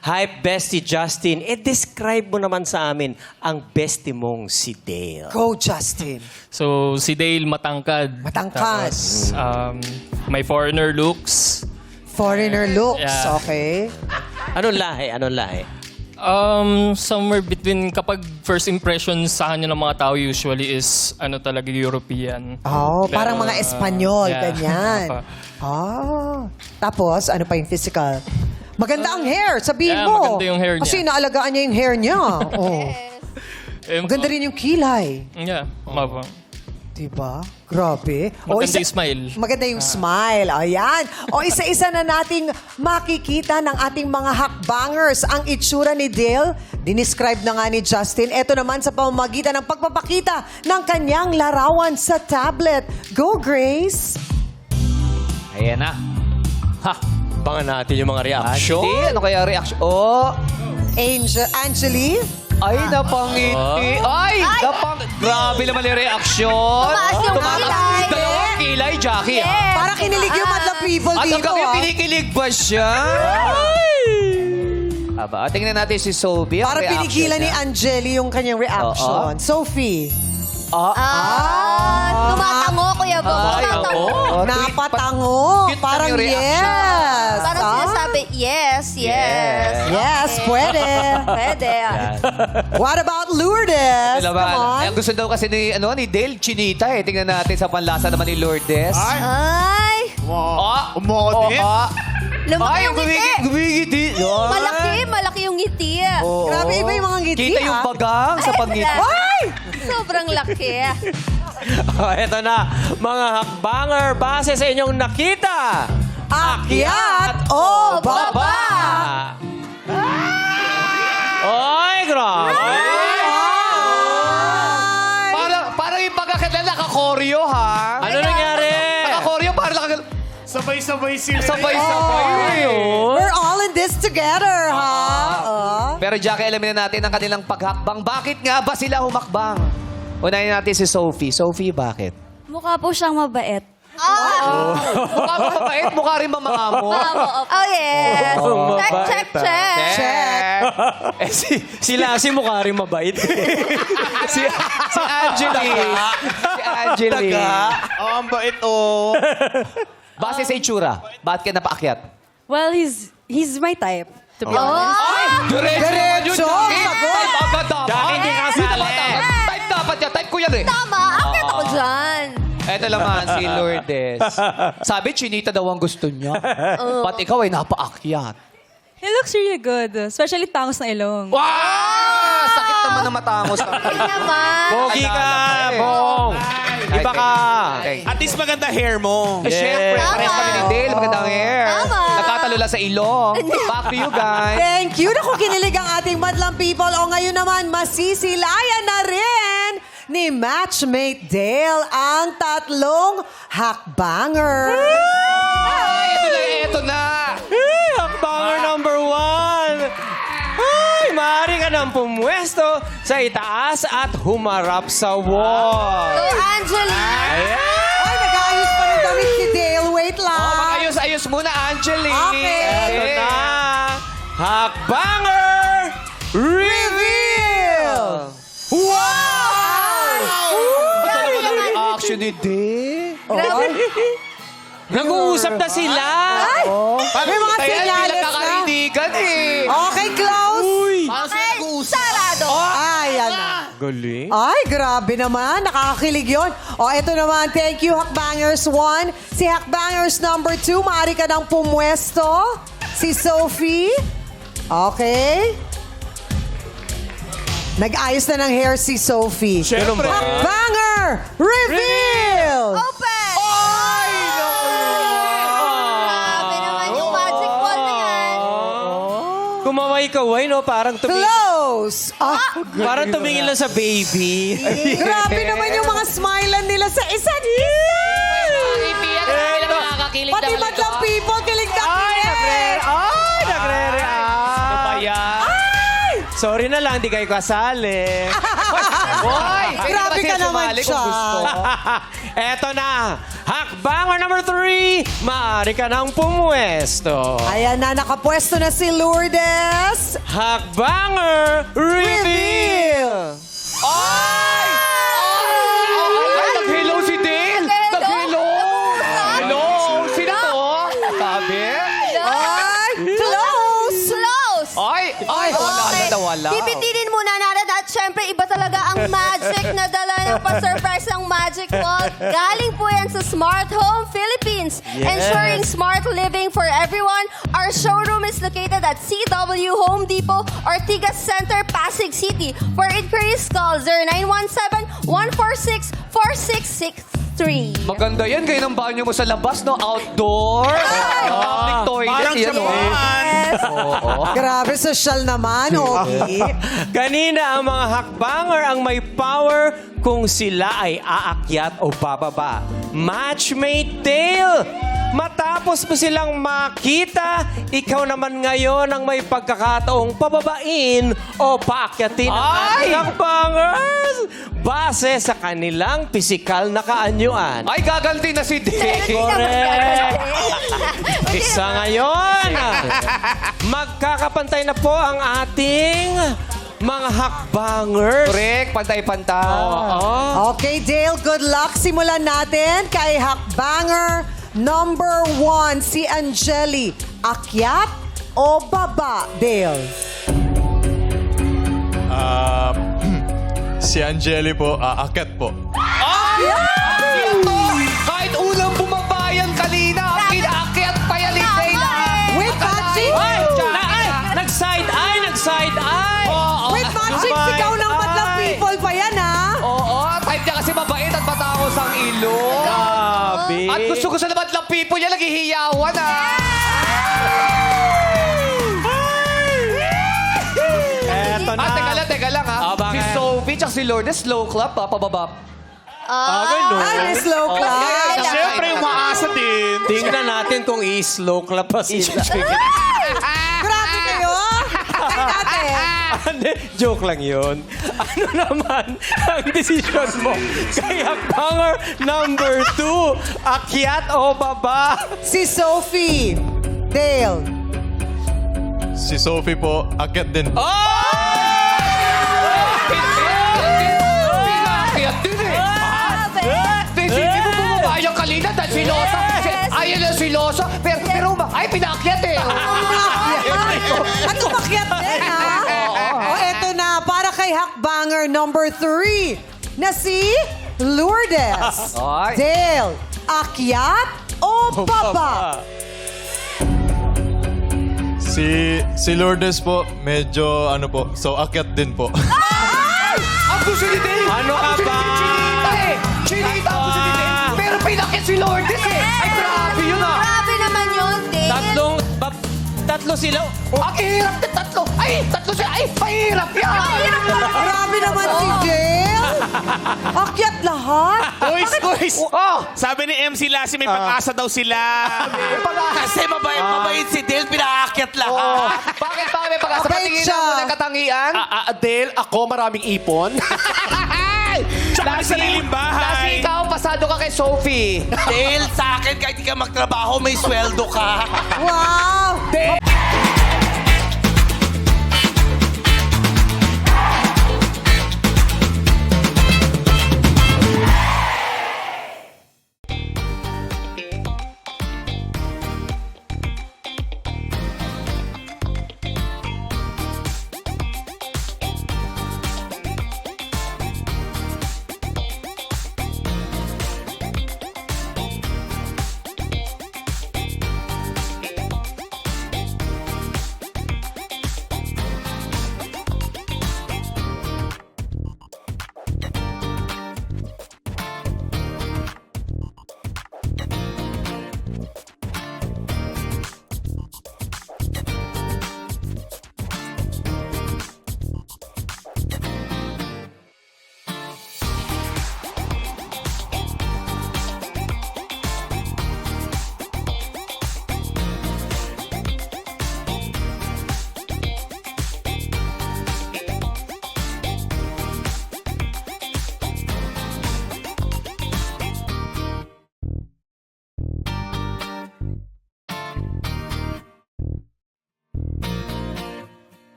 Hype bestie Justin, i-describe mo naman sa amin ang bestie mong si Dale. Go, Justin. So, si Dale matangkad. Matangkad. Tapos, um, may foreigner looks. Foreigner looks, Yeah. okay? Anong lahi? Anong lahi? Um, somewhere between, kapag first impression sa kanya ng mga tao usually is, ano talaga, European. Oh, Pero, parang mga uh, Espanyol, yeah. ganyan. Ah. Tapos, ano pa yung physical? Maganda ang hair, sabihin Yeah, mo. maganda yung hair niya. Kasi naalagaan niya yung hair niya. oh. Eh, Maganda rin yung kilay. Yeah, mapa. Diba? Grabe. Maganda yung smile. Maganda yung smile. Ayan. O isa-isa na nating makikita ng ating mga hakbangers ang itsura ni Dale. Dinescribe na nga ni Justin. Ito naman sa pamamagitan ng pagpapakita ng kanyang larawan sa tablet. Go, Grace! Ayan na. Ha! Abangan natin yung mga reaction. Hindi, ano kaya reaction? Oh! Angel, Angeli? Ay, napangiti. Ay, napang... Grabe naman yung reaction. Tumaas yung kilay. Dalawang kilay, Jackie. ah. Para kinilig yung madla people At dito. hanggang yung ah. pinikilig ba siya? Aba, tingnan natin si Sophie. ang Para reaction pinigilan ni niya. Angeli yung kanyang reaction. Sophie, Ah, Ah, tumatango, Kuya Bo. Ay, Tumatango. oo. Oh, napatango. Cute lang Parang yung reaction. yes. Parang Ah? sinasabi, yes, yes. Yes, pwede. Pwede. What about Lourdes? Come on. Ay, ang gusto daw kasi ni, ano, ni Dale Chinita eh. Tingnan natin sa panlasa naman ni Lourdes. Ay, Ah! Umodi. Oh, ah. lumaki Ay, yung ngiti. gumigit, gumigiti. Ah. Malaki, malaki yung ngiti. Grabe, iba yung mga ngiti, Kita yung ah. bagang sa pangiti. Ay! Sobrang laki. Oh, eto na, mga hakbanger, base sa inyong nakita. Akyat o baba? Ay, grabe. Parang, parang yung pagkakita nakakoryo, ha? Ano nangyari? Nakakoryo, parang nakagal... Sabay-sabay sila. Sabay-sabay. We're all in this together, ha? Oh. Pero Jackie, alamin na natin ang kanilang paghakbang. Bakit nga ba sila humakbang? Unahin natin si Sophie. Sophie, bakit? Mukha po siyang mabait. Ah! Mukha mo mabait, mukha rin mamangamo. Oh, yes. Oh, check, mabait, check, ah. check. Check! eh, si, Sila si mukha rin mabait. si, si Angeline. si Angeline. Oh, ang bait, oh. Base sa itsura, bakit ka napaakyat? Well, he's he's my type, to be Oh! honest. Ay! Diretso! Diretso, Jackie! sagot. Type agad dapat. Hindi dapat dapat. Type dapat yan. Type ko yan eh. Tama, akit ako dyan. Eto naman si Lourdes. Sabi, chinita daw ang gusto niya. Ba't ikaw ay napaakyat? He looks really good, especially tangos na ilong. Wow! Sakit naman ng matangos. Hindi naman. Pogi ka, eh. Bong. Iba ka. Okay. At least maganda hair mo. Eh, syempre, Tama. pares kami ni Dale. Magandang hair. Tama. Lang sa ilong. Back to you guys. Thank you. Naku, kinilig ang ating madlang people. O ngayon naman, masisilayan na rin ni Matchmate Dale ang tatlong hakbanger. Ay, ito na, ito na. Hey, hakbanger number one. Ay, maaari ka nang pumwesto sa itaas at humarap sa wall. So, Angeli. Ay, Makayos-ayos muna, Angeli. Okay. Ito na, hakbanger reveal. Grabe naman. Action ni Dale. Grabe. Nag-uusap na sila. Ay, may mga Kaya hindi lang na. kakaibigan eh. Okay, close. Okay, sarado. Ay, yan na. Galing. Ay, grabe naman. Nakakakilig yun. O, ito naman. Thank you, Hakbangers 1. Si Hakbangers number 2, maaari ka ng pumwesto. Si Sophie. Okay. Nag-ayos na ng hair si Sophie. Siyempre. Hakbanger reveal! Kumaway-kaway, no? Parang tumingin, Close! Ah, parang tumingin lang sa baby. grabe naman yung mga smilan nila sa isa't isa! Pati madlang people, kilig na Ay, kilig! nagre Ay, nagre-react. Ano ba yan? Sorry na lang, di kayo kasali. Hoy! Grabe ka naman gusto. Eto na, hakbanger number three, maaari ka nang pumwesto. Ayan na, nakapwesto na si Lourdes. Hakbanger Reveal! Ay! Ay! Nag-hello si Dale! Nag-hello! Hello! Sino to? Sabi? Ay, close! Close! Ay! Ay! Wala na nawala. Pipitinin muna natin at syempre iba talaga ang magic na dala ng pa-surprise ng Magic Wall. Galing po yan sa Smart Home Philippines. Yes. Ensuring smart living for everyone. Our showroom is located at CW Home Depot, Ortigas Center, Pasig City. For inquiries, call 0917-146-4663. Maganda yan. Kayo ng banyo mo sa labas, no? Outdoor. Public toilet. Parang yan, no? Japan. Grabe, social naman, Ogie. Kanina ang mga hakbanger ang may power kung sila ay aakyat o bababa. Matchmate Dale! Matapos mo silang makita, ikaw naman ngayon ang may pagkakataong pababain o paakyatin ang Ay! ating hakbangers base sa kanilang pisikal na kaanyuan. Ay, gaganti na si Dale. Correct! Isa ngayon. Magkakapantay na po ang ating mga hakbangers. Correct. Pantay-pantay. Oo. Okay, Dale, good luck. Simulan natin kay Hakbanger number one, si Angeli. Akyat o baba, Dale? Ah, si Angeli po, aakyat po. Aakyat to! Kahit unang Grabe. At gusto ko sa naman lang people niya, naghihiyawan ah. Eto na. Ah, teka lang, teka lang ha. Ah, bakit? si Sophie tsaka si Lourdes, slow clap pa, pababa. Ah, ganun. Ah, may slow Oh, clap. yeah. Siyempre, umaasa din. Tingnan natin kung i-slow clap pa sila. Grabe Hindi, joke lang yun. Ano naman ang desisyon mo kay hakbanger number two? Akyat o baba? Si Sophie. Dale. Si Sophie po, akyat din. Oh! Pinakiyat din eh. Hindi mo bumaba yung kanina dahil silosa. Yes. Ayun na silosa. Pero, pero, ay, pinaakyat eh. At umakyat din, ha? Hakbanger number three na si Lourdes. Ay. Dale, akyat o baba? Si, si Lourdes po, medyo ano po, so akyat din po. Ang gusto ni Dave. Ano ka ba? ni Chinita eh. Chinita ang gusto ni Dave. Pero pinakyat si Lourdes tatlo sila. Oh, Ang hirap na tatlo. Ay, tatlo siya. Ay, pahirap yan. Grabe naman si Dale. Akyat lahat. Boys, boys. Oh, Sabi ni MC Lassie, may pag-asa daw sila. Kasi mabait, mabait si Dale, pinaakyat lang. oh. Bakit ba may pag-asa? Mabait Patingin siya. na muna katangian. Ah, Adele, ako maraming ipon. Tsaka may sariling Kasi bahay. ikaw, pasado ka kay Sophie. Dale, sa akin, kahit di ka magtrabaho, may sweldo ka. Wow. Dale,